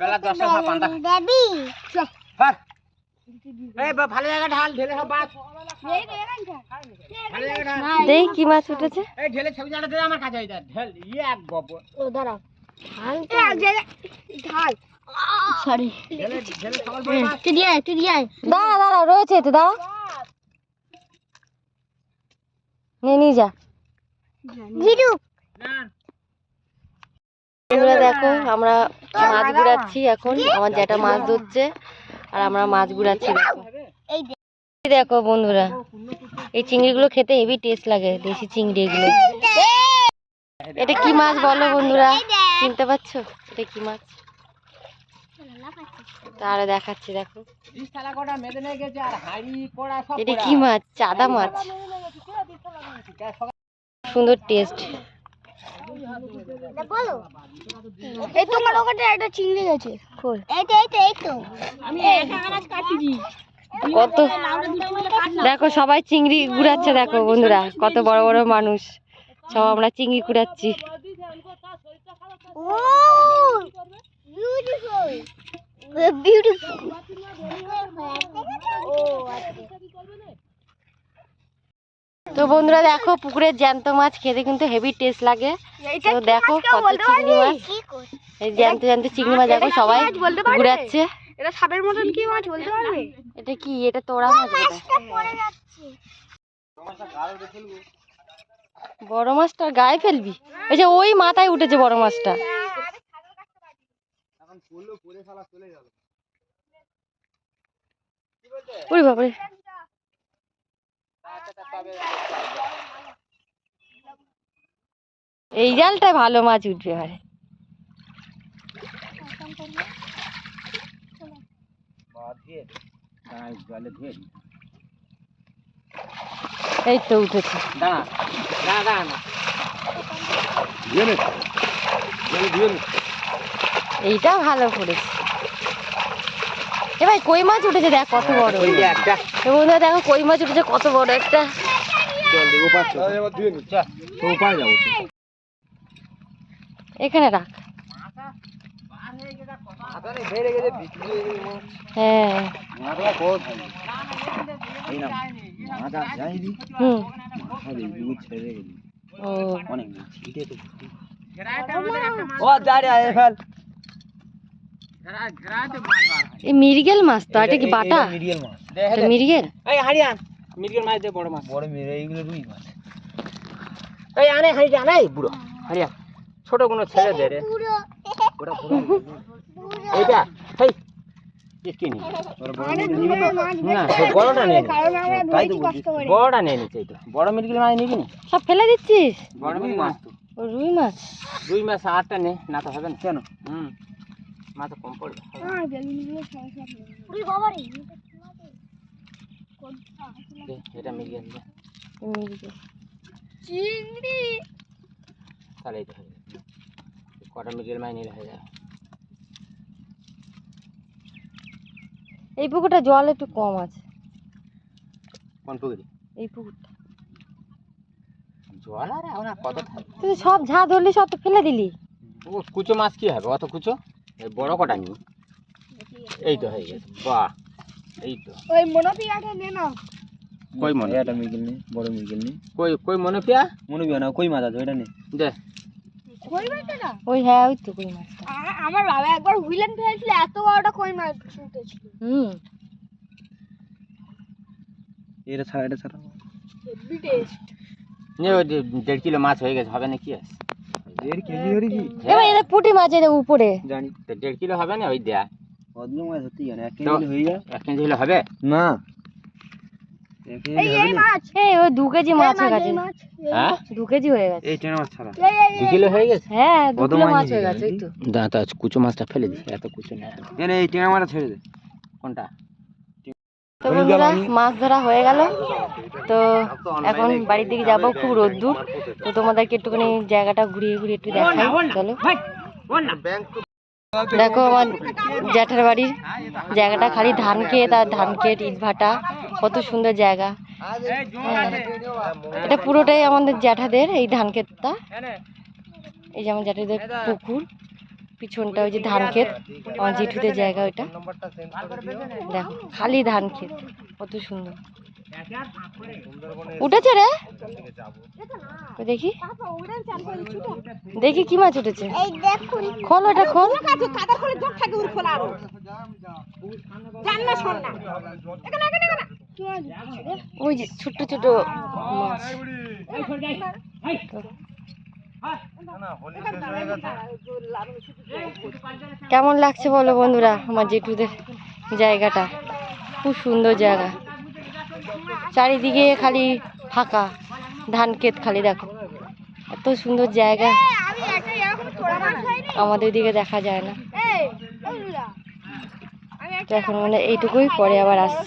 বেলা দশটা সব পান্তা দেবি। ধর। বা- ভালো জায়গা ঢাল ঢেলে সব বাস। ভালো জায়গা ঢাল। দেই কি মাছ উঠেছে। এই ঢেলে ছবি জায়গাটা দিলে আমার কাছে হয়ে ঢেল ইয়ে এক ও ঢাল ঢেলে। তুই দিয়ে তুই দিয়ে দাঁড়া দাঁড়া রয়েছে তো দাঁড়া। নিয়ে নিয়ে যা। দেখো আমরা মাছ গুড়াচ্ছি এখন আমার জ্যাঠা মাছ ধরছে আর আমরা মাছ গুড়াচ্ছি। দেখো বন্ধুরা এই চিংড়িগুলো খেতে হেভি টেস্ট লাগে দেশি চিংড়ি এগুলো। এটা কি মাছ বলো বন্ধুরা? চিনতে পারছ? এটা কি মাছ? তাহলে দেখাচ্ছি দেখো। এটা কি মাছ? চাদা মাছ। সুন্দর টেস্ট বলো। এই তোমার ওখানে একটা চিংড়ি গেছে কই এই তো এই তো এই তো। আমি একটা আনাজ কাটিছি কত দেখো সবাই চিংড়ি গুড়াচ্ছে দেখো বন্ধুরা কত বড় বড় মানুষ। সব আমরা চিংড়ি কুড়াচ্ছি। ও বিউটিফুল বিউটিফুল ও আচ্ছা। তো বন্ধুরা দেখো পুকুরের জ্যান্ত মাছ খেতে কিন্তু হেভি টেস্ট লাগে। তো দেখো কত চিংড়ি মাছ। এই জ্যান্ত জ্যান্ত চিংড়ি মাছ দেখো সবাই? ঘুরাচ্ছে। এটা সাপের মতন কি মাছ বলতে পারবে? এটা কি? এটা তোড়া মাছ বোধহয়। পড়ে যাচ্ছে। বড় মাছটা গায়ে ফেলবি? ওই যে ওই মাথায় উঠেছে বড় মাছটা। ওরে বাবারে এই জালটায় ভালো মাছ উঠবে এবারে দিই। এই তো উঠেছে। এইটা ভালো করেছে। এ ভাই কই মাছ উঠেছে দেখ কত বড় এ বন্ধুরা দেখো কই মাছ উঠেছে কত বড় একটা চল দিই ওপার চল চল তো ওপার যাব এখানে রাখ হয়ে। হ্যাঁ। হুম। ও, দাঁড়িয়ে ফেল। এই মিরগেল মাছ তো এটা কি বাটা? মিরিগেল মাছ। এটা মিরগেল এই হারিয়ান মিরগেল মাছ দে বড় মাছ। বড় মিরে এইগুলো রুই মাছ। এই আনে হারি আনে। এই বুড়ো। হারিয়ান ছোট কোনো ছেড়ে দে রে। ওটা এইটা হেই। বড় মিরগেল মাছ নিবি সব ফেলে দিচ্ছিস? বড় মিরগেল মাছ তো। রুই মাছ। রুই মাছ আটটা নে না তো হবে না। কেন? হুম। মাছ কম পড়বে। দে, এটা মিরগেল দে। চিংড়ি। তাহলে এই হয়ে যাবে। কটা মিরগেল মাছ নিলে হয়ে যাবে। এই পুকুরটা জল একটু কম আছে। কোন পুকুরি? এই পুকুরটা। জল আর এখন কত থাকবে? তুই সব ঝা ধরলি সব তো ফেলে দিলি। ও কুচো মাছ কি হবে? অত কুচো? বড় কটা নি এই তো হয়ে গেছে। বাহ এই তো। ওই মনোপিয়াটা নে না কই মনে? এটা মিগিল নেই বড় মিগিল নেই কই কই মনে পিয়া মনে বিয়া না কই মাছ আছে ওইটা নেই দে। কই মাছটা না ওই হ্যাঁ ওই তো কই মাছটা। আমার বাবা একবার হুইলেন ফেলেছিল এত বড়টা কই মাছ উঠেছিল হুম। এটা ছাড়া এটা ছাড়া। নে ওই দেড় কিলো মাছ হয়ে গেছে হবে না কি আছে? দেড় কেজি ধরে কি? এবার এটা পুঁটি মাছ এটা উপরে। জানি। তো দেড় কিলো হবে না? ওই দেয়া কতগুলো মাছ ধরতে জানে এক কেজি হয়ে যায়। এক কেজি হলে হবে? না। এই এই মাছ এই ওই দু কেজি মাছ হয়ে গেছে। হ্যাঁ? দু কেজি হয়ে গেছে। এই চেনা মাছ ছাড়া। এই এই দু কিলো হয়ে গেছে? হ্যাঁ দু কিলো মাছ মাছ হয়ে গেছে? ওই তো। দাঁড়া কুচো মাছটা ফেলে দিই এত কুচো না। এই মাছটা ছেড়ে দে। কোনটা? তো বন্ধুরা, মাছ ধরা হয়ে গেল। তো এখন বাড়ির দিকে যাব খুব রোদ্দুর তো তোমাদেরকে একটুখানি জায়গাটা ঘুরিয়ে ঘুরিয়ে একটু দেখাই। চলো। দেখো আমার জ্যাঠার বাড়ির জায়গাটা খালি ধান খেত আর ধান খেত ইট ভাটা। কত সুন্দর জায়গা। এটা পুরোটাই আমাদের জ্যাঠাদের এই ধান ক্ষেতটা। এই যে আমার জ্যাঠাদের পুকুর। পিছনটা ওই যে ধান ক্ষেত আমার জেঠুদের জায়গা ওইটা। দেখো খালি ধান ক্ষেত কত সুন্দর। উঠেছে রে? দেখি? দেখি কি মাছ উঠেছে। খোল ওটা খোল। ওই যে ছোট ছোট মাছ। কেমন লাগছে বলো বন্ধুরা আমার জেঠুদের জায়গাটা খুব সুন্দর জায়গা চারিদিকে খালি ফাঁকা ধান ক্ষেত খালি দেখো এত সুন্দর জায়গা আমাদের দিকে দেখা যায় না এখন মানে এইটুকুই পরে আবার আসছি